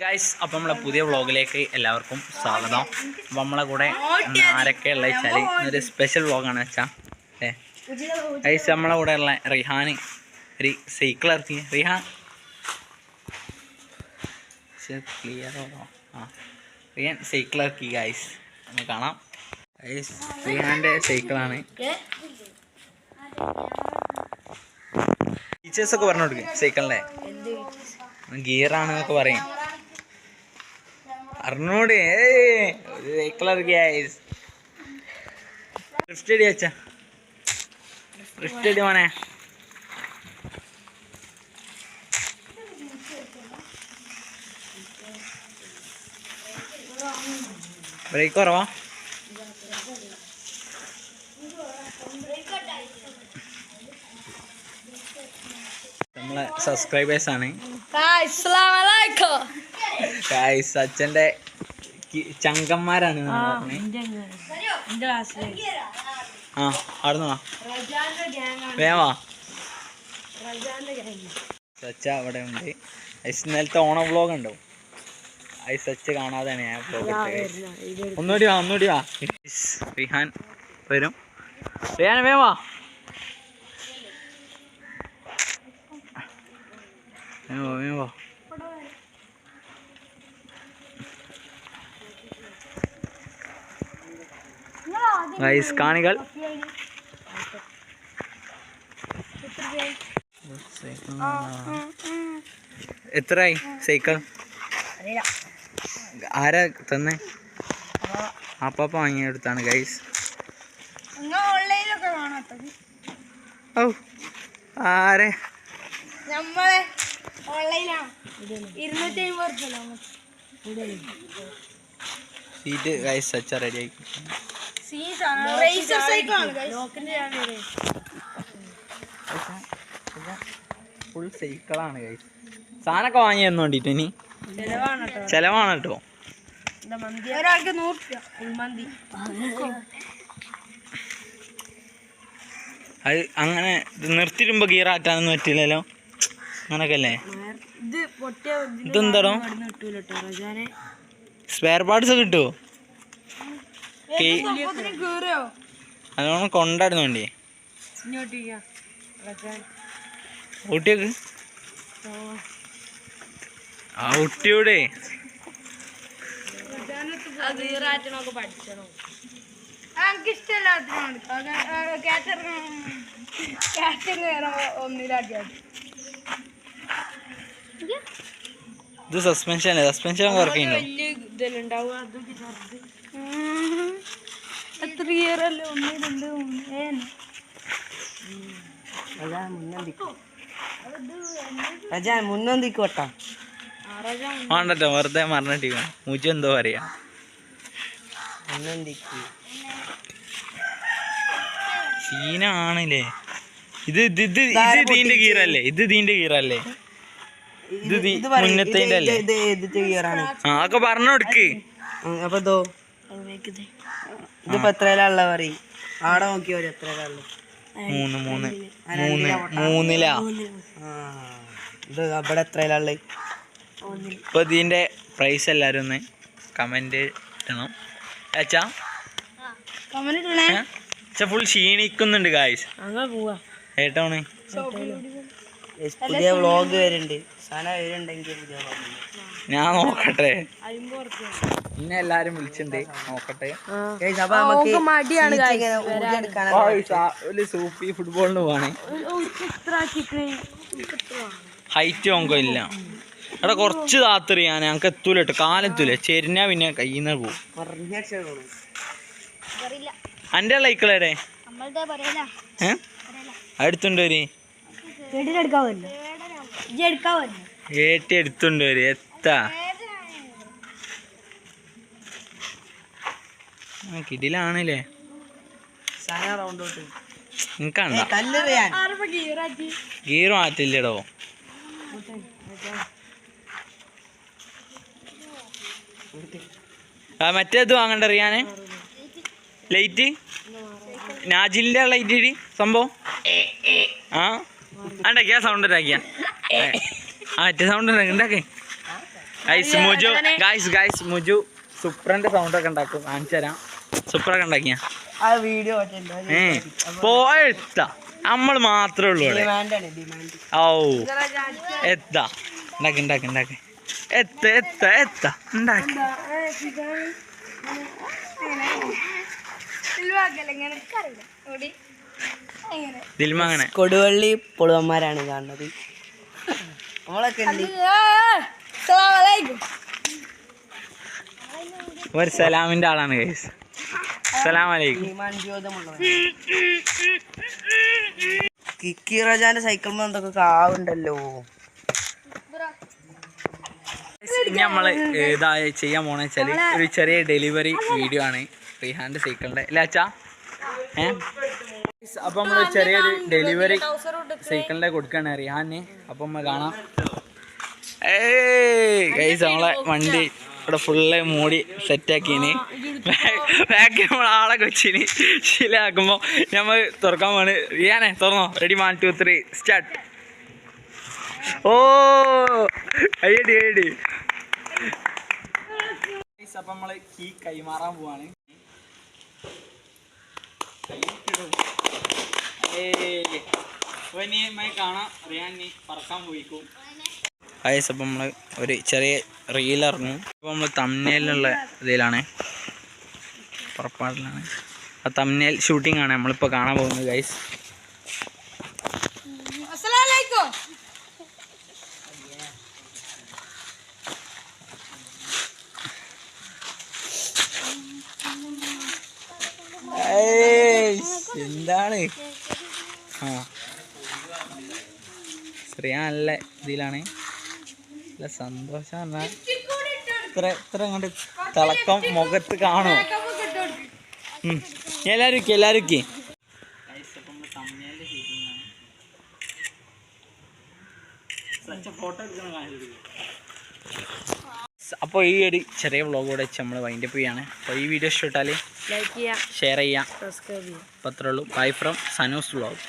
Guys അപ്പം നമ്മളെ പുതിയ വ്ളോഗിലേക്ക് എല്ലാവർക്കും സ്വാഗതം. അപ്പം നമ്മളെ കൂടെ ആരൊക്കെ ഉള്ള വെച്ചാൽ ഇന്നൊരു സ്പെഷ്യൽ വ്ളോഗാണ് വെച്ചാൽ ഏ ഗൈസ് നമ്മളെ കൂടെ ഉള്ള റിഹാന് ഒരു സൈക്കിൾ ഇറക്കി. റിഹാൻ ക്ലിയർ ആ. റിഹാൻ സൈക്കിൾ ഇറക്കി ഗൈസ് നമുക്ക് കാണാം. ഗൈസ് റിഹാന്റെ സൈക്കിളാണ് ടീച്ചേഴ്സൊക്കെ പറഞ്ഞു കൊടുക്കും സൈക്കിളിന്റെ ഗിയറാണെന്നൊക്കെ പറയും. അറിഞ്ഞൂടെ സൈക്കിളർ ഗ്യാസ് ഡ്രിഫ്റ്റ് അടി വെച്ച ഡ്രിഫ്റ്റ് അടി മോനെ ബ്രേക്ക് കുറവാ നമ്മളെ സബ്സ്ക്രൈബേഴ്സ് ആണ് കി- ചങ്കന്മാരാണ്. ആ അവിടുന്ന് വാ. സച്ച അവിടെ ഉണ്ട്. ഐസ് ഇന്നലത്തെ ഓണം വ്ളോഗ് ഉണ്ടോ? ഐ സച്ച കാണാതെയാണ് ഞാൻ ഒന്നുകൂടി വാ ഒന്നുകൂടി വാ. റിഹാൻ വരും. റിഹാൻ വേവാ. വേവാ വേഗം വാ വേഗം വാ ഗൈസ് കാണികൾ. എത്രയായി സൈക്കിൾ? ആരാ തന്നെ? അപ്പാപ്പ വാങ്ങിയെടുത്താണ് ഗൈസ് ഓ ആരെ? നമ്മളെ ഓൺലൈനാണ് ഇരുന്നൂറ്റി അമ്പത് സീറ്റ് ഗൈസ് സച്ച റെഡി റേസർ സൈക്കിളാണ് ഫുൾ സൈക്കിളാണ് ഗൈസ് സാധനമൊക്കെ വാങ്ങി തന്നോണ്ടിട്ട് ഇനി. ചെലവാണ് കേട്ടോ. ഒരാൾക്ക് നൂറ് രൂപ ഉൾമന്തി അത് അങ്ങനെ നിർത്തിയിടുമ്പോ ഗിയർ ആറ്റാനൊന്നും പറ്റില്ലല്ലോ. അങ്ങനൊക്കെ അല്ലേ ഇത് പൊട്ടിയ ഇതെന്താടോ? കിട്ടൂല കേട്ടോ സ്പെയർ പാർട്സ് കിട്ടുമോ നല്ലോണം കൊണ്ടായിരുന്നു വണ്ടി. ഊട്ടിയൊക്കെ? ആ ഊട്ടിയോടെ? ഇത് സസ്പെൻഷൻ സസ്പെൻഷൻ അതൊക്കെ ചെറുത് എത്ര ഇയർ അല്ലേ ഒന്ന് രണ്ട് മൂന്ന് വേണ്ടട്ടോ വെറുതെ മറന്നിട്ട് മുജ എന്തോ പറയാ. സീനാണല്ലേ ഇത് ഇത് ഇത് ഇത് ഇതിന്റെ കീറല്ലേ? ഇത് ഇതിന്റെ കീറല്ലേ? ഇത് ദി- മുന്നത്തേന്റെ അല്ലേ ആ ഒക്കെ പറഞ്ഞു കൊടുക്ക് അപ്പൊ ഇതിപ്പോ എത്രയിലുള്ള പറയും? ആടെ നോക്കി വരും എത്രയിലുള്ള മൂന്ന് മൂന്ന്. മൂന്ന് മൂന്നിലാ? ഇത് അവിടെ എത്രയിലുള്ള ഇപ്പൊ ഇതിന്റെ പ്രൈസ് എല്ലാരും ഒന്ന് കമന്റ് ഇടണം. അച്ഛാ? അച്ഛാ ഫുൾ ക്ഷീണിക്കുന്നുണ്ട് ഗായ്സ് ഏട്ടാണ്. പുതിയ വ്ളോഗ് വരുന്നുണ്ട്. സാധനം വരുന്നുണ്ടെങ്കിൽ. ഞാൻ നോക്കട്ടെ. പിന്നെ എല്ലാരും വിളിച്ചിട്ടുണ്ട് നോക്കട്ടെ. അപ്പൊ നമുക്ക് മടിയാണ് ഒരു സൂപ്പി ഫുട്ബോളിന് പോവാണ്. ഇത്ര ഹൈറ്റ് നോക്കോ ഇല്ല. എടാ കുറച്ച് താത്തറി ഞാൻ ഞങ്ങൾക്ക് എത്തൂല കേട്ടോ കാലെത്തൂല ചെരിഞ്ഞാ പിന്നെ കയ്യിൽ നിന്ന് പോകും. എന്റെ ലൈക്കളേടെ അടുത്തുണ്ട് ഒരു ഏട്ടി എടുത്തുണ്ട് ഒരു എത്താ. കിടിലാണല്ലേ? ഗീറാക്കി ഗീർ മാറ്റില്ലടോ. ആ മറ്റേത് വാങ്ങണ്ട അറിയാന് ലൈറ്റ്. നാജിലിന്റെ ലൈറ്റ് ഇടി സംഭവം. ആ ഉണ്ടാക്കിയ സൗണ്ട് ഉണ്ടാക്കിയ ആ മറ്റേ സൗണ്ട് ഉണ്ടാക്കി ഉണ്ടാക്കേ ഗൈസ് മുജു ഗൈസ് ഗൈസ് മുജു സുപ്രന്റെ സൗണ്ട് ഒക്കെ ഉണ്ടാക്കും കാണിച്ചു തരാം സുപ്രൊക്കെ ഉണ്ടാക്കിയ? ആ വീഡിയോ ഏ പോയെത്ത നമ്മൾ മാത്രമേ ഉള്ളൂ ഓ എത്താ. ഉണ്ടാക്കി ഉണ്ടാക്കി ഉണ്ടാക്കി. എത്ത എത്ത എത്ത. ഉണ്ടാക്കി. ദിൽമ അങ്ങനെ. കൊടുവള്ളി പൊളുവന്മാരാണ് കാണുന്നത്. നമ്മളൊക്കെ ഒരു സലാമിന്റെ ആളാണ് ഗൈസ്. കിക്കി റജാന്റെ സൈക്കിൾ എന്തൊക്കെ കാവുണ്ടല്ലോ? ഇനി നമ്മൾ ഇതായി ചെയ്യാൻ പോണെന്ന് വെച്ചാൽ ഒരു ചെറിയ ഡെലിവറി വീഡിയോ ആണ്. റിഹാന്റെ സൈക്കിളിന്റെ അല്ലേ അച്ഛാ? ഏഹ് അപ്പൊ നമ്മൾ ചെറിയൊരു ഡെലിവറി സൈക്കിളിന്റെ കൊടുക്കാണ് റിഹാന്. അപ്പൊ നമ്മൾ കാണാം. ഏയ് ഗൈസ് നമ്മളെ വണ്ടി ഇവിടെ ഫുള്ള് മൂടി സെറ്റാക്കിന് ബാക്കി നമ്മൾ ആളെ കൊച്ചിന് ശീലാക്കുമ്പോൾ നമ്മൾ തുറക്കാൻ വേണം റിയാനെ തുറന്നോ. Ready one two three start ഓ അയ്യടി അയ്യടി അപ്പം നമ്മൾ കീ കൈമാറാൻ പോവാണ്. കാണാം. അറിയാൻ നീ പറക്കാൻ പോയിക്കും. ഗൈസ് അപ്പം നമ്മൾ ഒരു ചെറിയ ഇറങ്ങും. അപ്പോൾ നമ്മൾ തമ്നയിലുള്ള ഇതിലാണ്. പുറപ്പാടിലാണ്. ആ തമ്നയിൽ ഷൂട്ടിംഗ് ആണ് നമ്മളിപ്പോൾ കാണാൻ പോകുന്നത് ഗൈസ് എന്താണ്? ആ. ശ്രീ നല്ല ഇതിലാണ്. നല്ല സന്തോഷം പറഞ്ഞാൽ ഇത്ര ഇത്ര അങ്ങോട്ട് തിളക്കം മുഖത്ത് കാണുമോ എല്ലാവരും എല്ലാവരും അപ്പൊ. അപ്പോൾ ഈ ഒരു ചെറിയ വ്ളോഗ് കൂടെ വെച്ച് നമ്മൾ വൈൻഡപ്പ് ചെയ്യാണ്. അപ്പോൾ ഈ വീഡിയോ ഇഷ്ടപ്പെട്ടാൽ ലൈക്ക് ചെയ്യാം. ഷെയർ ചെയ്യാം. സബ്സ്ക്രൈബ് ചെയ്യാം. അപ്പോൾ അത്രേ ഉള്ളൂ. Bye from Sanoos vlog